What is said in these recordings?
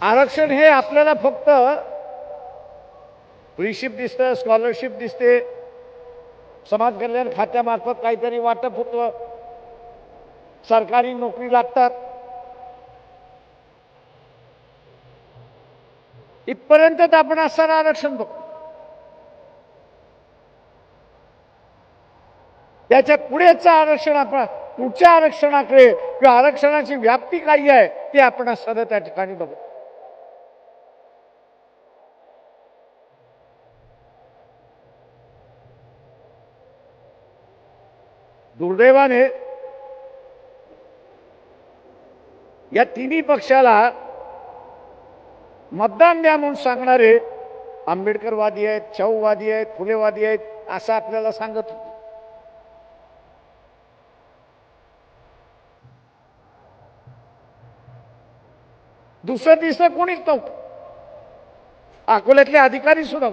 आरक्षण हे आपल्याला फक्त फ्रीशिप दिसतं स्कॉलरशिप दिसते समाज कल्याण खात्यामार्फत काहीतरी वाटप होतं सरकारी नोकरी लागतात. इथपर्यंत आपण असताना आरक्षण बघतो. त्याच्या पुढेच आरक्षण आपण पुढच्या आरक्षणाकडे किंवा आरक्षणाची व्याप्ती काही आहे ते आपण असताना त्या ठिकाणी बघू दुर्दैवाने या तिन्ही पक्षाला मतदान द्या म्हणून सांगणारे आंबेडकरवादी आहेत चौवादी आहेत फुलेवादी आहेत असं आपल्याला सांगत दुसरं तिसरं कोणीच नव्हतं. अकोल्यातले अधिकारी सुद्धा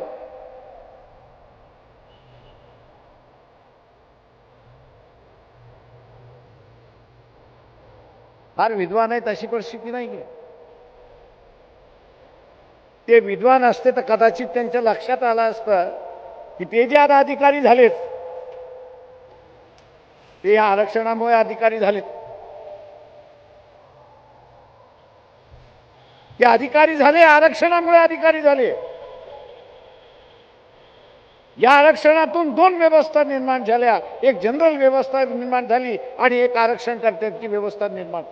फार विद्वान आहेत अशी परिस्थिती नाही आहे ते विद्वान असते तर कदाचित त्यांच्या लक्षात आलं असतं की ते जे आता अधिकारी झालेत ते या आरक्षणामुळे अधिकारी झालेत. ते अधिकारी झाले आरक्षणामुळे अधिकारी झाले. या आरक्षणातून दोन व्यवस्था निर्माण झाल्या. एक जनरल व्यवस्था निर्माण झाली आणि एक आरक्षणकर्त्यांची व्यवस्था निर्माण.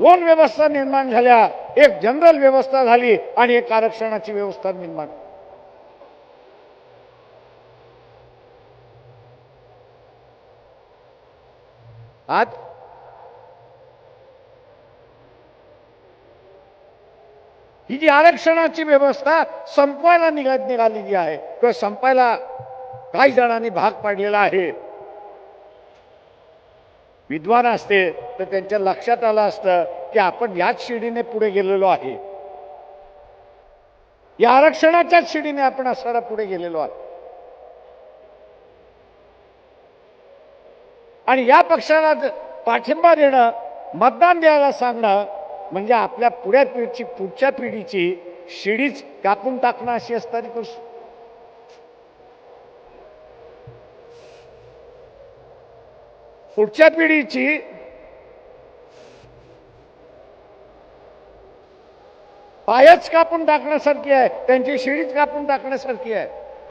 दोन व्यवस्था निर्माण झाल्या एक जनरल व्यवस्था झाली आणि एक आरक्षणाची व्यवस्था निर्माण. आज ही जी आरक्षणाची व्यवस्था संपवायला निघा निघालेली आहे किंवा संपायला काही जणांनी भाग पाडलेला आहे विद्वान असते तर त्यांच्या लक्षात आलं असतं की आपण याच शिडीने पुढे गेलेलो आहे. या आरक्षणाच्याच शिडीने आपण असणारा पुढे गेलेलो आहे. आणि या पक्षाला पाठिंबा देणं मतदान द्यायला सांगणं म्हणजे आपल्या पुढ्या पिढीची पुढच्या पिढीची शिडीच कापून टाकणं अशी असणारी गोष्ट. पुढच्या पिढीची पायच कापून टाकण्यासारखी आहे त्यांची शिडीच कापून टाकण्यासारखी आहे.